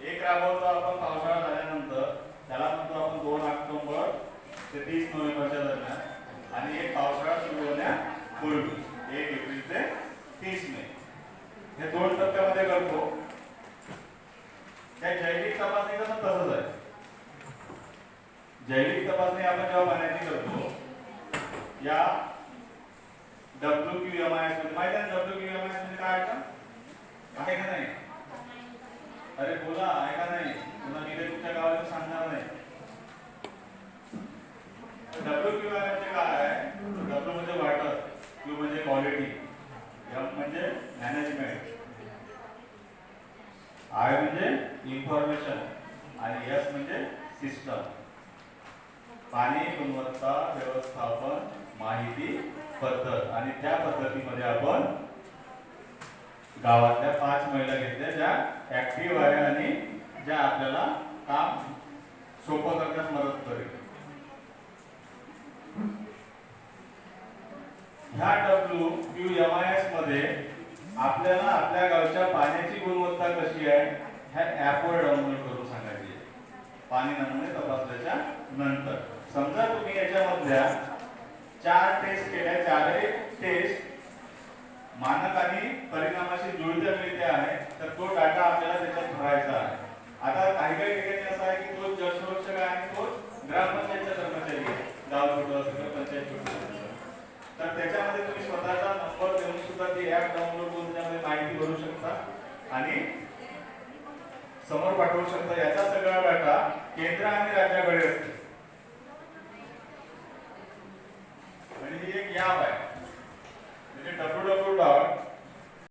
एक राबवतो आपण पावसाळा झाल्यानंतर त्याला म्हणतो आपण दोन ऑक्टोबर ते तीस नोव्हेंबरच्या दरम्यान आणि एक पावसाळा सुरू होण्यापूर्वी एक एप्रिल ते तीस मे. हे दोन टप्प्यामध्ये करतो. त्या जैविक तपासणीचं पण तसंच आहे. जैविक तपासणी आपण जेव्हा पाण्याची करतो या डब्ल्यू क्यू एम आय एसमध्ये. माहिती आहे W Q M I S म्हणजे काय आहे का? आहे का नाही? अरे बोला आहे का नाही? पुन्हा मी ते तुमच्या गावाला सांगणार नाही. डब्ल्यू क्यू आय म्हणजे काय आहे? डब्ल्यू म्हणजे वॉटर क्यू म्हणजे क्वालिटी एम म्हणजे मॅनेजमेंट आय म्हणजे इन्फॉर्मेशन आणि एस म्हणजे सिस्टम पाणी गुणवत्ता व्यवस्थापन माहिती पद्धत. आणि त्या पद्धतीमध्ये आपण गावातल्या पाच महिला घेतल्या ज्या ऍक्टिव्ह आहे आणि ज्या आपल्याला काम सोपं करण्यास मदत करेल. ह्या डब्ल्यू क्यू एम आय एसमध्ये आपल्याला आपल्या गावच्या पाण्याची गुणवत्ता कशी आहे ह्या ऍपवर डाउनलोड करून सांगायची आहे. पाणी नमुने तपासल्याच्या नंतर. समजा तुम्ही याच्यामधल्या चार टेस्ट केल्या चारही टेस्ट मानक आणि परिणामाशी जुळत्या मिळत्या आहे तर तो डाटा आपल्याला त्याच्यात भरायचा आहे. आता काही काही ठिकाणी असं आहे की तो जलसुरक्षक आहे आणि तो ग्रामपंचायतचा कर्मचारी आहे. गाव छोटं असेल पंचायत छोटं तर त्याच्यामध्ये तुम्ही स्वतःचा नंबर देऊन सुद्धा ती ऍप डाउनलोड करून त्यामध्ये माहिती भरू शकता आणि समोर पाठवू शकता. याचा सगळा डाटा केंद्र आणि राज्याकडे असतो. आणि ही